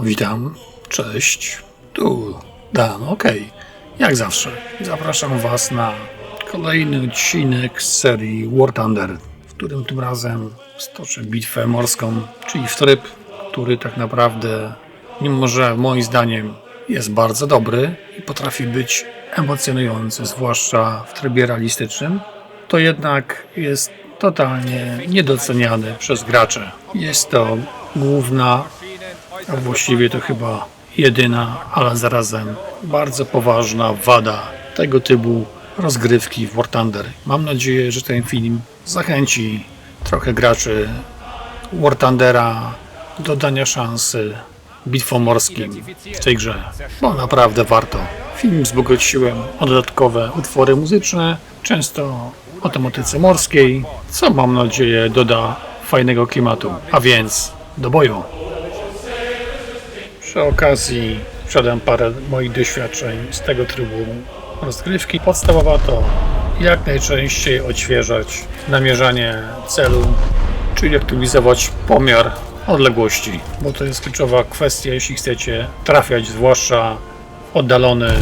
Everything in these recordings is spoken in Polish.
No, witam. Cześć. Tu Dan, okej. Jak zawsze. Zapraszam Was na kolejny odcinek z serii War Thunder, w którym tym razem stoczę bitwę morską, czyli w tryb, który tak naprawdę, mimo że moim zdaniem jest bardzo dobry i potrafi być emocjonujący, zwłaszcza w trybie realistycznym, to jednak jest totalnie niedoceniany przez graczy. Jest to główna a właściwie to chyba jedyna, ale zarazem bardzo poważna wada tego typu rozgrywki w War Thunder. Mam nadzieję, że ten film zachęci trochę graczy War Thundera do dania szansy bitwom morskim w tej grze, bo naprawdę warto. Film wzbogociłem o dodatkowe utwory muzyczne, często o tematyce morskiej, co mam nadzieję doda fajnego klimatu. A więc do boju! Przy okazji sprzedam parę moich doświadczeń z tego trybu rozgrywki. Podstawowa to jak najczęściej odświeżać namierzanie celu, czyli aktywizować pomiar odległości, bo to jest kluczowa kwestia, jeśli chcecie trafiać, zwłaszcza oddalony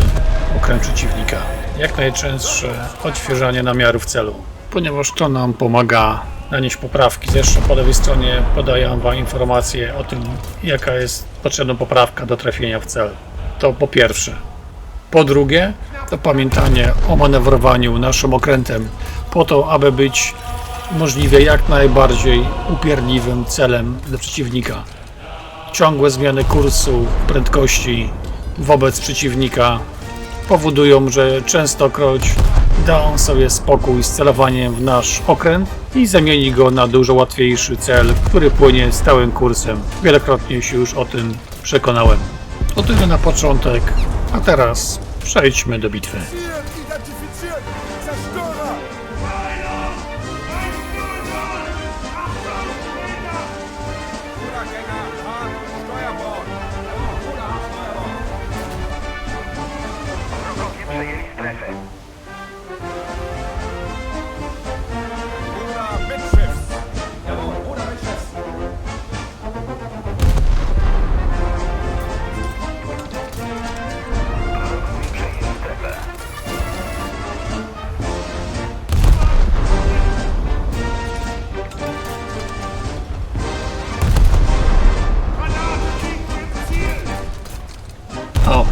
okręt przeciwnika. Jak najczęstsze odświeżanie namiarów celu, ponieważ to nam pomaga nanieść poprawki. Zresztą po lewej stronie podaję Wam informację o tym, jaka jest potrzebna poprawka do trafienia w cel. To po pierwsze. Po drugie, to pamiętanie o manewrowaniu naszym okrętem po to, aby być możliwie jak najbardziej upierdliwym celem dla przeciwnika. Ciągłe zmiany kursu, prędkości wobec przeciwnika powodują, że częstokroć da on sobie spokój z celowaniem w nasz okręt i zamieni go na dużo łatwiejszy cel, który płynie stałym kursem. Wielokrotnie się już o tym przekonałem. To tyle na początek, a teraz przejdźmy do bitwy.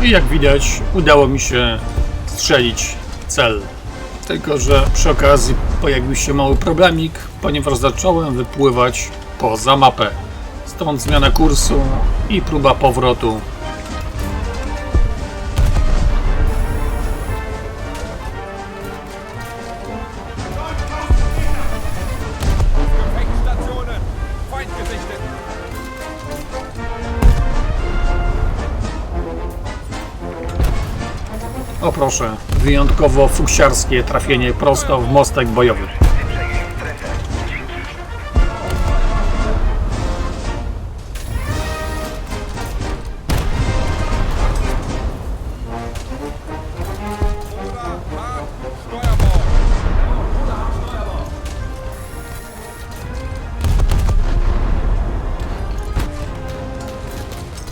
I jak widać, udało mi się strzelić cel. Tylko, że przy okazji pojawił się mały problemik, ponieważ zacząłem wypływać poza mapę. Stąd zmiana kursu i próba powrotu. O proszę, wyjątkowo fuksiarskie trafienie prosto w mostek bojowy.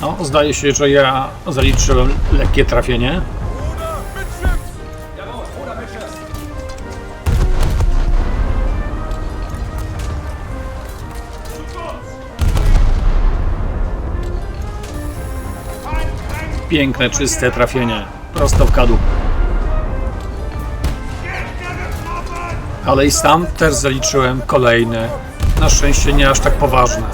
No, zdaje się, że ja zaliczyłem lekkie trafienie. Piękne, czyste trafienie. Prosto w kadłub. Ale i sam też zaliczyłem kolejne. Na szczęście nie aż tak poważne.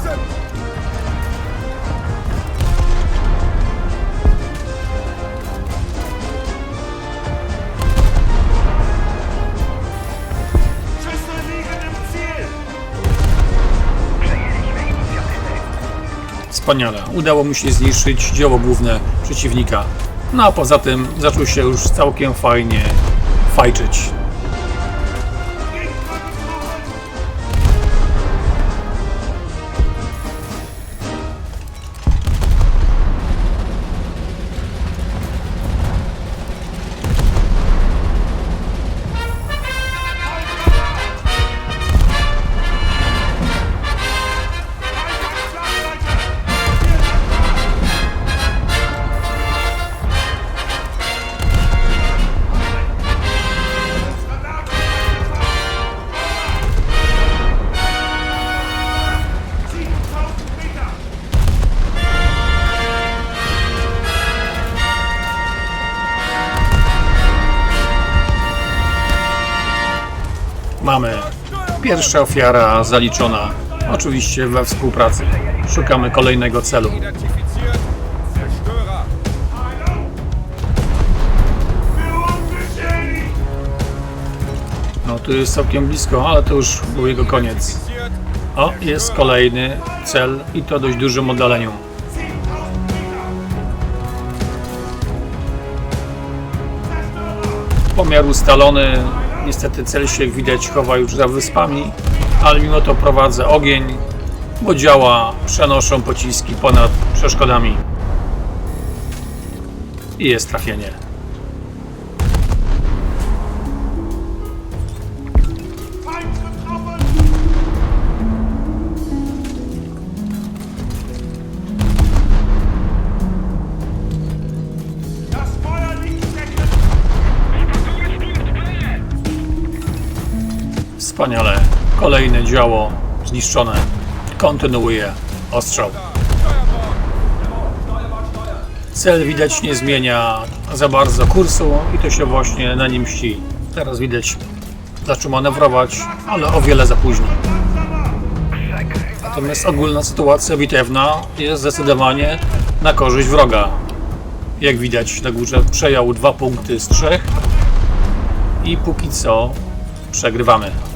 Wspaniale. Udało mi się zniszczyć dzieło główne przeciwnika. No a poza tym zaczął się już całkiem fajnie fajczyć. Mamy pierwsza ofiara zaliczona. Oczywiście we współpracy. Szukamy kolejnego celu. No tu jest całkiem blisko, ale to już był jego koniec. O, jest kolejny cel i to dość dużym oddaleniu. Pomiar ustalony. Niestety cel się jak widać chowa już za wyspami, ale mimo to prowadzę ogień, bo działa, przenoszą pociski ponad przeszkodami. I jest trafienie. Wspaniale. Kolejne działo zniszczone. Kontynuuje ostrzał. Cel widać nie zmienia za bardzo kursu i to się właśnie na nim mści. Teraz widać zaczął manewrować, ale o wiele za późno. Natomiast ogólna sytuacja bitewna jest zdecydowanie na korzyść wroga. Jak widać na górze przejął dwa punkty z trzech i póki co przegrywamy.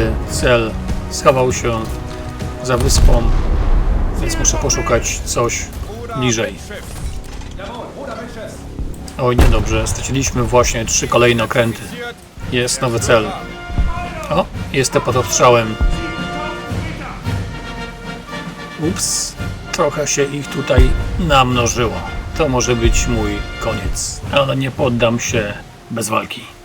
Niestety cel schował się za wyspą, więc muszę poszukać coś bliżej. Oj, niedobrze, straciliśmy właśnie trzy kolejne okręty. Jest nowy cel. O, jestem pod obstrzałem. Ups, trochę się ich tutaj namnożyło. To może być mój koniec, ale nie poddam się bez walki.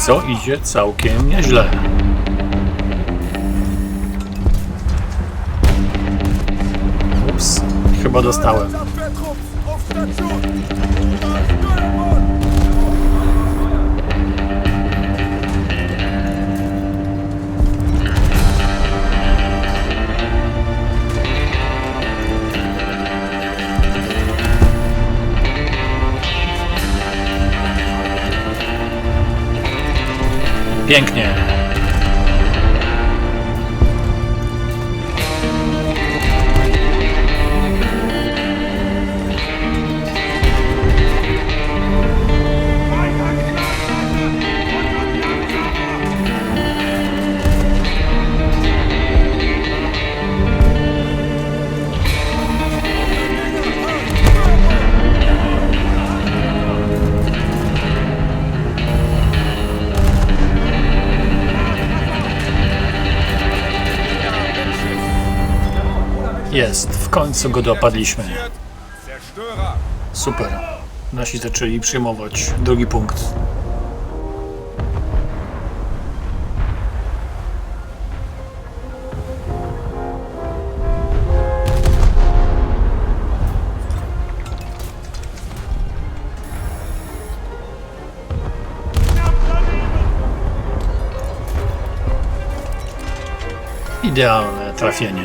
Co idzie całkiem nieźle. Ups, chyba dostałem. Pięknie. Jest, w końcu go dopadliśmy. Super. Nasi zaczęli przyjmować drugi punkt. Idealne trafienie.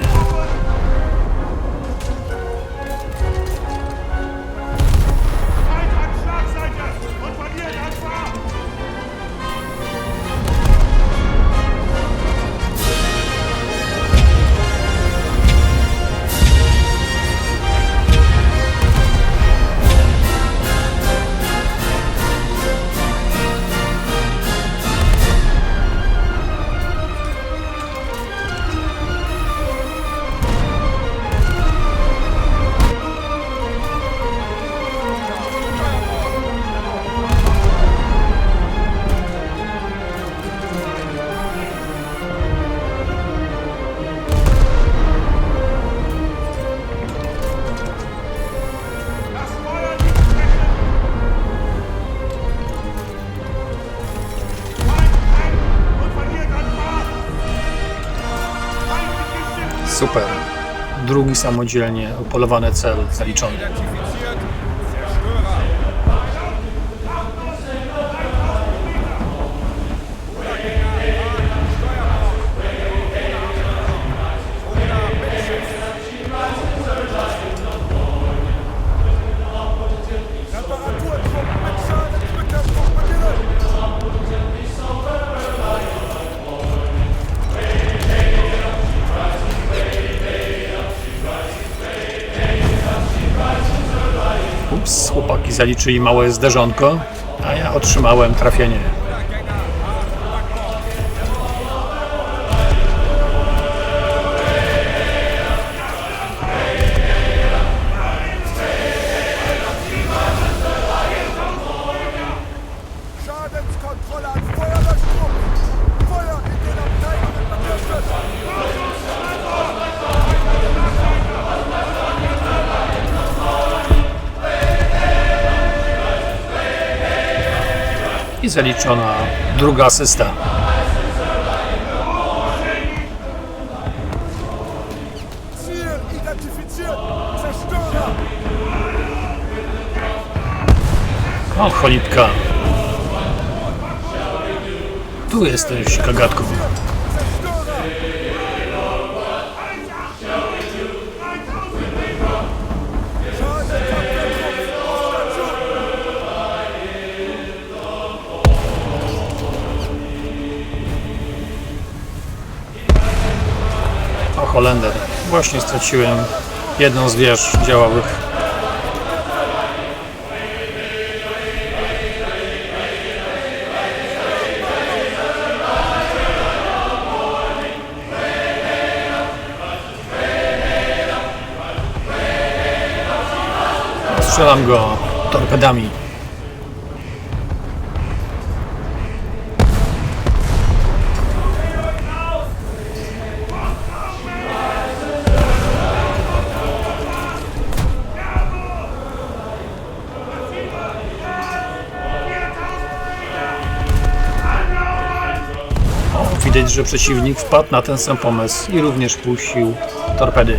Super. Drugi samodzielnie upolowany cel zaliczony. Zaliczyli małe zderzonko, a ja otrzymałem trafienie. I zaliczona druga asysta. O, cholipka. Tu jesteś, kagatku. Holender. Właśnie straciłem jedną z wież działowych. Strzelam go torpedami. Że przeciwnik wpadł na ten sam pomysł i również puścił torpedy.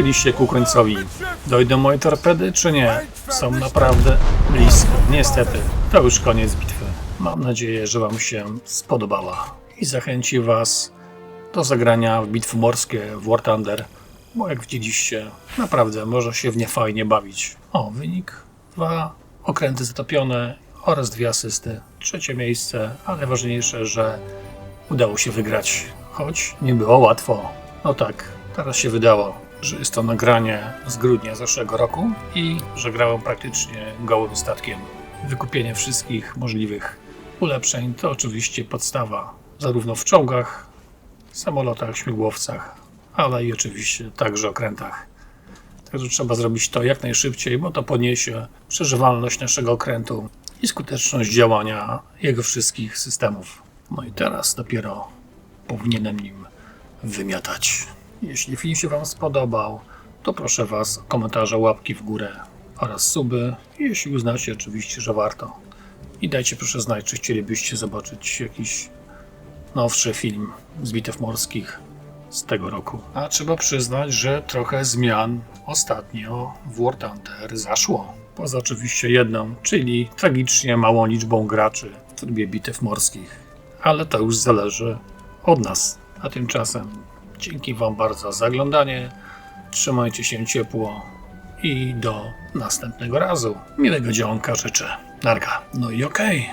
Chyli się ku końcowi. Dojdą moje torpedy, czy nie? Są naprawdę blisko. Niestety, to już koniec bitwy. Mam nadzieję, że Wam się spodobała i zachęci Was do zagrania w bitwy morskie w War Thunder, bo jak widzieliście, naprawdę można się w nie fajnie bawić. O, wynik dwa okręty zatopione oraz dwie asysty. Trzecie miejsce, ale ważniejsze, że udało się wygrać, choć nie było łatwo. No tak, teraz się wydało, że jest to nagranie z grudnia zeszłego roku i że grałem praktycznie gołym statkiem. Wykupienie wszystkich możliwych ulepszeń to oczywiście podstawa, zarówno w czołgach, samolotach, śmigłowcach, ale i oczywiście także okrętach. Także trzeba zrobić to jak najszybciej, bo to podniesie przeżywalność naszego okrętu i skuteczność działania jego wszystkich systemów. No i teraz dopiero powinienem nim wymiatać. Jeśli film się Wam spodobał, to proszę Was o komentarze, łapki w górę oraz suby, jeśli uznacie oczywiście, że warto. I dajcie proszę znać, czy chcielibyście zobaczyć jakiś nowszy film z bitew morskich z tego roku. A trzeba przyznać, że trochę zmian ostatnio w War Thunder zaszło. Poza oczywiście jedną, czyli tragicznie małą liczbą graczy w trybie bitew morskich. Ale to już zależy od nas. A tymczasem dzięki Wam bardzo za oglądanie. Trzymajcie się ciepło i do następnego razu. Miłego dzionka życzę. Narka. No i okej.